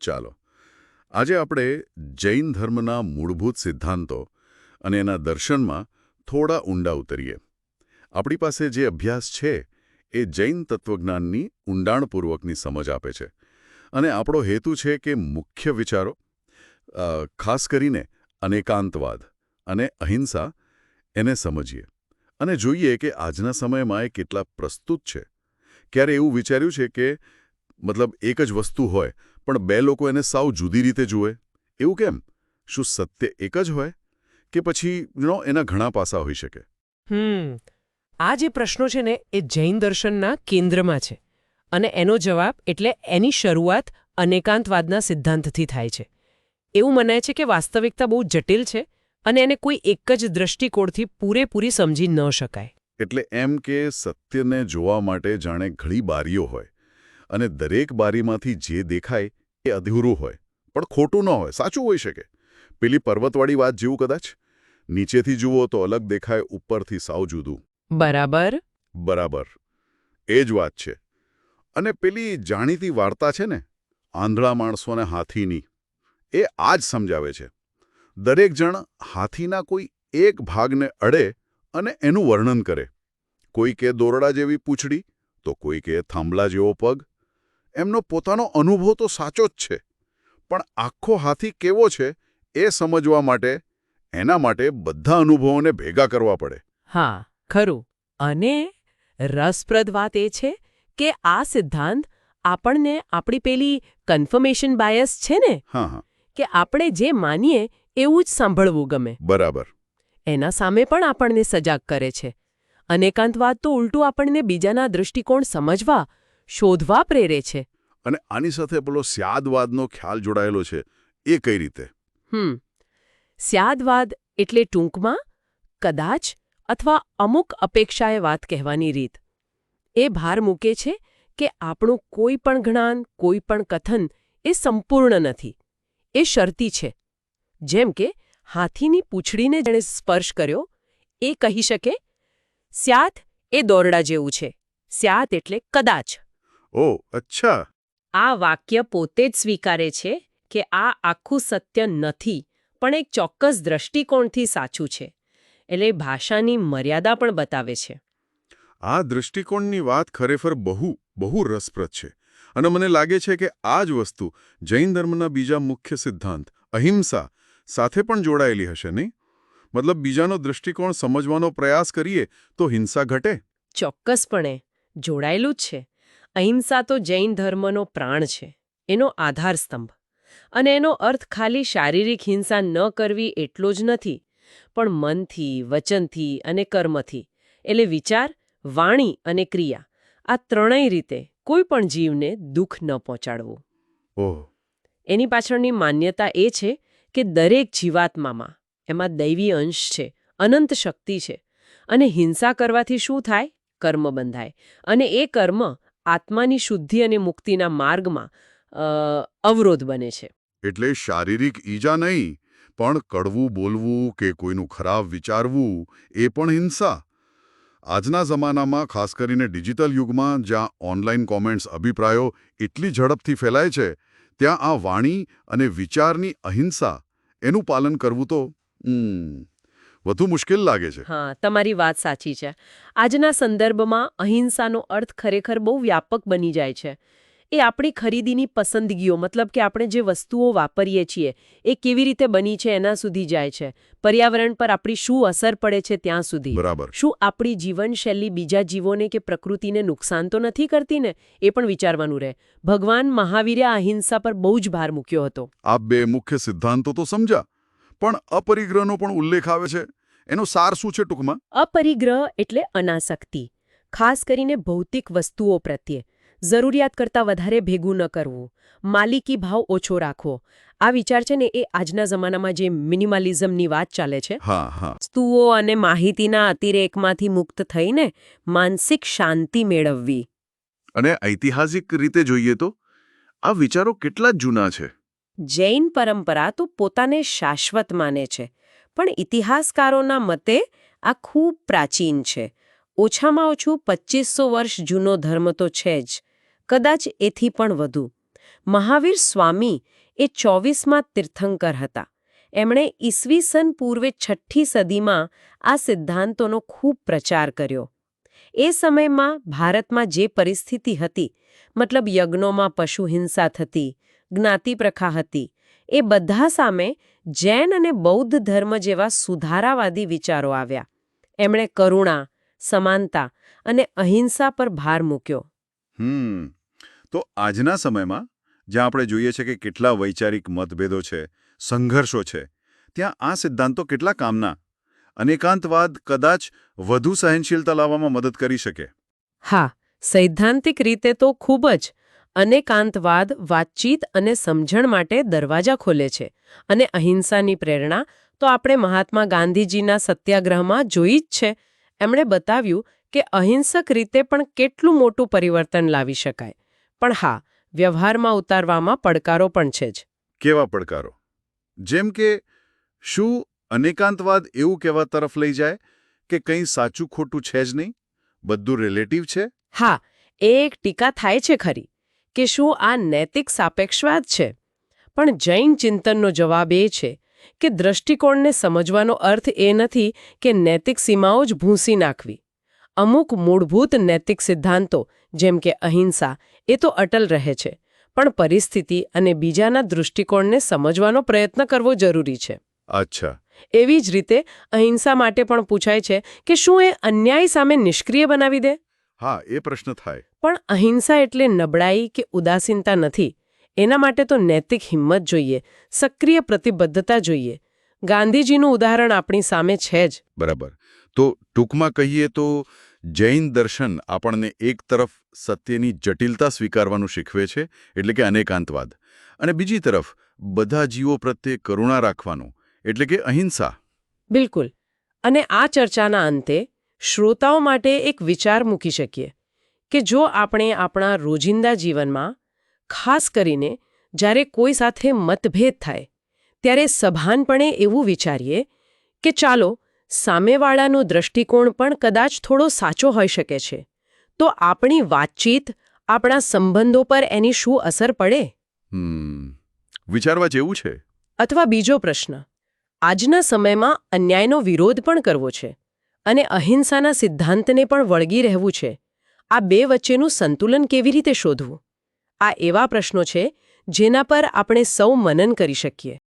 ચાલો. આજે આપણે જૈન ધર્મના મૂળભૂત સિદ્ધાંતો અને એના દર્શનમાં થોડા ઊંડા ઉતરીએ. આપણી પાસે જે અભ્યાસ છે, એ જૈન તત્વજ્ઞાનની ઊંડાણપૂર્વકની સમજ આપે છે. અને આપણો હેતુ છે કે મુખ્ય વિચારો ખાસ કરીને અનેકાંતવાદ અને અહિંસા, એને સમજીએ. અને જોઈએ કે આજના સમયમાં એ કેટલા પ્રસ્તુત છે. ક્યારે એવું વિચાર્યું છે કે મતલબ એક જ વસ્તુ હોય પણ બે લોકો એને સાવ જુદી રીતે જુએ. એવું કેમ? શું સત્ય એક જ હોય? કે પછી નો એના ઘણા પાસા હોઈ શકે? હમ. આ જે પ્રશ્નો છે ને એ જૈન દર્શનના કેન્દ્રમાં છે. અને એનો જવાબ એટલે એની શરૂઆત અનેકાંતવાદના સિદ્ધાંતથી થાય છે. એવું મનાય છે કે વાસ્તવિકતા બહુ જટિલ છે અને એને કોઈ એક જ દ્રષ્ટિકોણથી પૂરેપૂરી સમજી ન શકાય. એટલે એમ કે સત્યને જોવા માટે જાણે ઘણી બારીઓ હોય. અને દરેક બારીમાંથી જે દેખાય એ અધૂરું હોય. પણ ખોટું ન હોય સાચું હોઈ શકે. પેલી પર્વતવાળી વાત જેવું કદાચ? નીચેથી જુઓ તો અલગ દેખાય ઉપરથી સાવ જુદું. બરાબર. બરાબર. એ જ વાત છે. અને પેલી જાણીતી વાર્તા છે ને આંધળા માણસોને હાથીની એ આ જ સમજાવે છે. દરેક જણ હાથીના કોઈ એક ભાગને અડે અને એનું વર્ણન કરે. કોઈ કે દોરડા જેવી પૂંછડી તો કોઈ કે થાંભલા જેવો પગ એમનો પોતાનો અનુભવ તો સાચો જ છે. પણ આખો હાથી કેવો છે એ સમજવા માટે એના માટે બધા અનુભવોને ભેગા કરવા પડે. હા ખરું. અને રસપ્રદ વાત એ છે કે આ સિદ્ધાંત આપણને આપણી પેલી કન્ફર્મેશન બાયસ છે ને? હા હા. કે આપણે જે માનીએ એવું જ સાંભળવું ગમે. બરાબર. એના સામે પણ આપણને સજાગ કરે છે. અનેકાંતવાદ તો ઉલટું આપણને બીજાના દૃષ્ટિકોણ સમજવા શોધવા પ્રેરે છે. અને આની સાથે પેલો સ્યાદવાદનો ખ્યાલ જોડાયેલો છે. એ કઈ રીતે? હમ. સ્યાદવાદ એટલે ટૂંકમાં કદાચ અથવા અમુક અપેક્ષાએ વાત કહેવાની રીત. એ ભાર મૂકે છે કે આપણું કોઈ પણ જ્ઞાન કોઈ પણ કથન એ સંપૂર્ણ નથી. એ શરતી છે. જેમ કે હાથીની પૂંછડીને જેણે સ્પર્શ કર્યો એ કહી શકે સ્યાત એ દોરડા જેવું છે. સ્યાત એટલે કદાચ. ઓ અચ્છા. આ વાક્ય પોતે જ સ્વીકારે છે કે આ આખું સત્ય નથી પણ એક ચોક્કસ દ્રષ્ટિકોણથી સાચું છે. એટલે ભાષાની મર્યાદા પણ બતાવે છે. આ દૃષ્ટિકોણની વાત ખરેખર બહુ બહુ રસપ્રદ છે. અને મને લાગે છે કે આ જ વસ્તુ જૈન ધર્મના બીજા મુખ્ય સિદ્ધાંત અહિંસા સાથે પણ જોડાયેલી હશે નહીં? મતલબ બીજાનો દૃષ્ટિકોણ સમજવાનો પ્રયાસ કરીએ તો હિંસા ઘટે? ચોક્કસપણે જોડાયેલું જ છે. અહિંસા તો જૈન ધર્મનો પ્રાણ છે એનો આધાર સ્તંભ અને એનો અર્થ ખાલી શારીરિક હિંસા ન કરવી એટલો જ નથી પણ મનથી વચનથી અને કર્મથી એટલે વિચાર વાણી અને ક્રિયા આ ત્રણેય રીતે કોઈ પણ જીવને દુઃખ ન પહોંચાડવું. ઓહ. એની પાછળની માન્યતા એ છે કે દરેક જીવાત્મામાં એમાં દૈવી અંશ છે અનંત શક્તિ છે. અને હિંસા કરવાથી શું થાય? કર્મ બંધાય. અને એ કર્મ આત્માની શુદ્ધિ અને મુક્તિના માર્ગમાં અવરોધ બને છે. એટલે શારીરિક ઈજા નહીં, પણ કડવું બોલવું કે કોઈનું ખરાબ વિચારવું, એ પણ હિંસા. આજના જમાનામાં, ખાસ કરીને ડિજિટલ યુગમાં, જ્યાં ઓનલાઈન કોમેન્ટ્સ અભિપ્રાયો એટલી ઝડપથી ફેલાય છે, ત્યાં આ વાણી અને વિચારની અહિંસા, એનું પાલન કરવું તો વધુ મુશ્કેલ લાગે છે. હા તમારી વાત સાચી છે. આજના સંદર્ભમાં અહિંસાનો અર્થ ખરેખર બહુ વ્યાપક બની જાય છે. એ આપણી ખરીદીની પસંદગીઓ મતલબ કે આપણે જે વસ્તુઓ વાપરીએ છીએ એ કેવી રીતે બની છે એના સુધી જાય છે. પર્યાવરણ પર આપણી શું અસર પડે છે ત્યાં સુધી. બરાબર. શું આપણી જીવનશૈલી બીજા જીવોને કે પ્રકૃતિને નુકસાન તો નથી કરતી ને? એ પણ વિચારવાનું રહે. ભગવાન મહાવીરે અહિંસા પર બહુ જ ભાર મૂક્યો હતો. આ બે મુખ્ય સિદ્ધાંતો તો સમજા પણ અપરિગ્રહનો પણ ઉલ્લેખ આવે છે. એનો સાર શું છે ટૂંકમાં? અપરિગ્રહ એટલે અનાસક્તિ ખાસ કરીને ભૌતિક વસ્તુઓ પ્રત્યે. જરૂરિયાત કરતાં વધારે ભેગું ન કરવું માલિકી ભાવ ઓછો રાખવો. આ વિચાર છે ને એ આજના જમાનામાં જે મિનિમાલિઝમની વાત ચાલે છે વસ્તુઓ અને માહિતીના અતિરેકમાંથી મુક્ત થઈને માનસિક શાંતિ મેળવવી. અને ઐતિહાસિક રીતે જોઈએ તો આ વિચારો કેટલા જ જૂના છે. જૈન પરંપરા તો પોતાને શાશ્વત માને છે, પણ ઇતિહાસકારોના મતે આ ખૂબ પ્રાચીન છે. ઓછામાં ઓછું પચીસો વર્ષ જૂનો ધર્મ તો છે જ, કદાચ એથી પણ વધુ. મહાવીર સ્વામી એ ચોવીસમાં તીર્થંકર હતા. એમણે ઈસવીસન પૂર્વે છઠ્ઠી સદીમાં આ સિદ્ધાંતોનો ખૂબ પ્રચાર કર્યો. એ સમયમાં ભારતમાં જે પરિસ્થિતિ હતી, મતલબ યજ્ઞોમાં પશુ હિંસા થતી જ્ઞાતિ પ્રખા હતી. એ બધા સામે જૈન અને બૌદ્ધ ધર્મ જેવા સુધારાવાદી વિચારો આવ્યા. એમણે કરુણા સમાનતા અને અહિંસા પર ભાર મૂક્યો. હમ તો આજના સમયમાં જ્યાં આપણે જોઈએ છે કે કેટલા વૈચારિક મતભેદો છે સંઘર્ષો છે ત્યાં આ સિદ્ધાંતો કેટલા કામના? અનેકાંતવાદ કદાચ વધુ સહનશીલતા લાવવામાં મદદ કરી શકે. હા સૈદ્ધાંતિક રીતે તો ખૂબ જ. અનેકાંતવાદ વાતચીત અને સમજણ માટે દરવાજા ખોલે છે અને અહિંસાની પ્રેરણા તો આપણે મહાત્મા ગાંધીજીના સત્યાગ્રહમાં જોઈ જ છે. એમણે બતાવ્યું કે અહિંસક રીતે પણ કેટલું મોટું પરિવર્તન લાવી શકાય. પણ હા વ્યવહારમાં ઉતારવામાં પડકારો પણ છે જ. કેવા પડકારો? જેમ કે શું અનેકાંતવાદ એવું કહેવા તરફ લઈ જાય કે કંઈ સાચું ખોટું છે જ નહીં? બધું રિલેટિવ છે? હા એ એક ટીકા થાય છે ખરી. કે શું આ નૈતિક સાપેક્ષવાદ છે? પણ જૈન ચિંતનનો જવાબ એ છે કે દ્રષ્ટિકોણને સમજવાનો અર્થ એ નથી કે નૈતિક સીમાઓ જ ભૂંસી નાખવી. અમુક મૂળભૂત નૈતિક સિદ્ધાંતો જેમ કે અહિંસા એ તો અટલ રહે છે પણ પરિસ્થિતિ અને બીજાના દૃષ્ટિકોણને સમજવાનો પ્રયત્ન કરવો જરૂરી છે. અચ્છા. એવી જ રીતે અહિંસા માટે પણ પૂછાય છે કે શું એ અન્યાય સામે નિષ્ક્રિય બનાવી દે? હા એ પ્રશ્ન થાય. પણ અહિંસા એટલે નબળાઈ કે ઉદાસીનતા નથી. એના માટે તો નૈતિક હિંમત જોઈએ સક્રિય પ્રતિબદ્ધતા જોઈએ. ગાંધીજીનું ઉદાહરણ આપણી સામે છે જ. બરાબર. તો ટૂંકમાં કહીએ તો જૈન દર્શન આપણને એક તરફ સત્યની જટિલતા સ્વીકારવાનું શીખવે છે એટલે કે અનેકાંતવાદ. અને બીજી તરફ બધા જીવો પ્રત્યે કરુણા રાખવાનું એટલે કે અહિંસા. બિલકુલ. અને આ ચર્ચાના અંતે શ્રોતાઓ માટે એક વિચાર મૂકી શકીએ કે જો આપણે આપણા રોજિંદા જીવનમાં ખાસ કરીને જ્યારે કોઈ સાથે મતભેદ થાય ત્યારે સભાનપણે એવું વિચારીએ કે ચાલો સામેવાળાનો દૃષ્ટિકોણ પણ કદાચ થોડો સાચો હોઈ શકે છે તો આપણી વાતચીત આપણા સંબંધો પર એની શું અસર પડે? વિચારવા જેવું છે. અથવા બીજો પ્રશ્ન આજના સમયમાં અન્યાયનો વિરોધ પણ કરવો છે. અને અહિંસાના સિદ્ધાંતને પણ વળગી રહેવું છે. આ બે વચ્ચેનું સંતુલન કેવી રીતે શોધવું? આ એવા પ્રશ્નો છે જેના પર આપણે સૌ મનન કરી શકીએ.